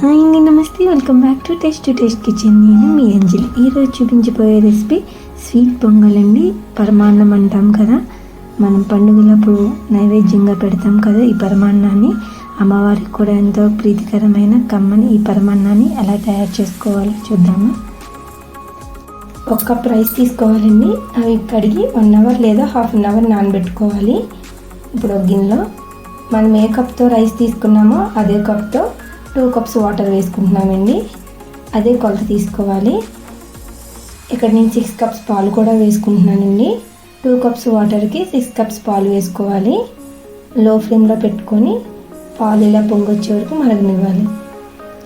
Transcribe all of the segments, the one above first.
Hi అండి నమస్తే. Welcome back to taste to taste kitchen. నేను మీ అంజలి. ఈరోజు చూపించబోయే రెసిపీ స్వీట్ పొంగల్ అండి పరమాన్నం అంటాం కదా. మనం పండుగలప్పుడు నైవేద్యంగా పెడతాం కదా ఈ పరమాన్నాన్ని. అమ్మవారికి కూడా ఎంతో ప్రీతికరమైన కమ్మని ఈ పరమాన్నాన్ని ఎలా తయారు చేసుకోవాలో చూద్దాము. ఒక కప్ రైస్ తీసుకోవాలండి. అవి కడిగి వన్ అవర్ లేదా హాఫ్ అన్ అవర్ నానబెట్టుకోవాలి. ఇప్పుడు ఒక గిన్నెలో మనం ఏ కప్తో రైస్ తీసుకున్నామో అదే కప్తో టూ కప్స్ వాటర్ వేసుకుంటున్నామండి. అదే కొలత తీసుకోవాలి. ఇక్కడ నేను సిక్స్ కప్స్ పాలు కూడా వేసుకుంటున్నానండి. టూ కప్స్ వాటర్కి సిక్స్ కప్స్ పాలు వేసుకోవాలి. లో ఫ్లేమ్లో పెట్టుకొని పాలు ఇలా పొంగొచ్చే వరకు మరగనివ్వాలి.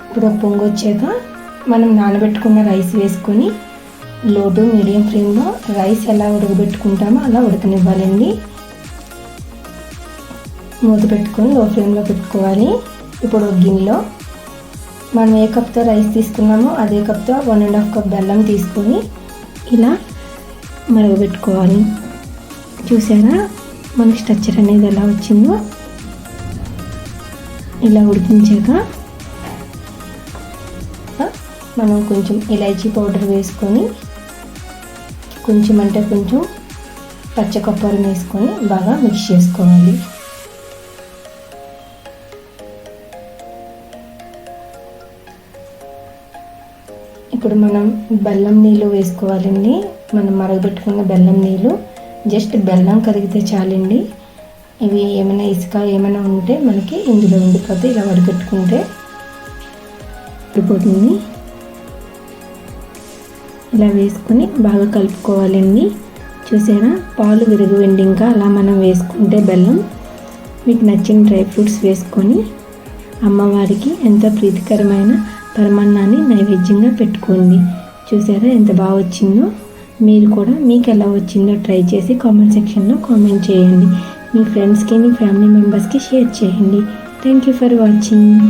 ఇప్పుడు ఒక పొంగు వచ్చాక మనం నానబెట్టుకున్న రైస్ వేసుకొని లో టు మీడియం ఫ్లేమ్లో రైస్ ఎలా ఉడకబెట్టుకుంటామో అలా ఉడకనివ్వాలండి. మూత పెట్టుకొని లో ఫ్లేమ్లో పెట్టుకోవాలి. ఇప్పుడు గిన్నెలో మనం ఏ కప్తో రైస్ తీసుకున్నామో అదే కప్తో వన్ అండ్ హాఫ్ కప్ బెల్లం తీసుకొని ఇలా మరగబెట్టుకోవాలి చూసారా? మనకి స్ట్రక్చర్ అనేది ఎలా వచ్చిందో? ఇలా ఉడికించాక మనం కొంచెం ఇలైచీ పౌడర్ వేసుకొని కొంచెం అంటే కొంచెం పచ్చ కొబ్బరి వేసుకొని బాగా మిక్స్ చేసుకోవాలి. ఇప్పుడు మనం బెల్లం నీళ్ళు వేసుకోవాలండి. మనం మరగబెట్టుకున్న బెల్లం నీళ్ళు. జస్ట్ బెల్లం కరిగితే చాలండి. ఇవి ఏమైనా ఇసుక ఏమైనా ఉంటే మనకి ఇందులో ఉండిపోతే ఇలా వడగట్టుకుంటే ఉడిపోతుంది ఇలా వేసుకొని బాగా కలుపుకోవాలండి. చూసారా? పాలు విరగవండి ఇంకా అలా మనం వేసుకుంటే బెల్లం. మీకు నచ్చిన డ్రై ఫ్రూట్స్ వేసుకొని అమ్మవారికి ఎంతో ప్రీతికరమైన పరమాన్నాన్ని నైవేద్యంగా పెట్టుకోండి. చూసారా ఎంత బాగా వచ్చిందో? మీరు కూడా మీకు ఎలా వచ్చిందో ట్రై చేసి కామెంట్ సెక్షన్లో కామెంట్ చేయండి. మీ ఫ్రెండ్స్కి మీ ఫ్యామిలీ మెంబర్స్కి షేర్ చేయండి. Thank you for watching.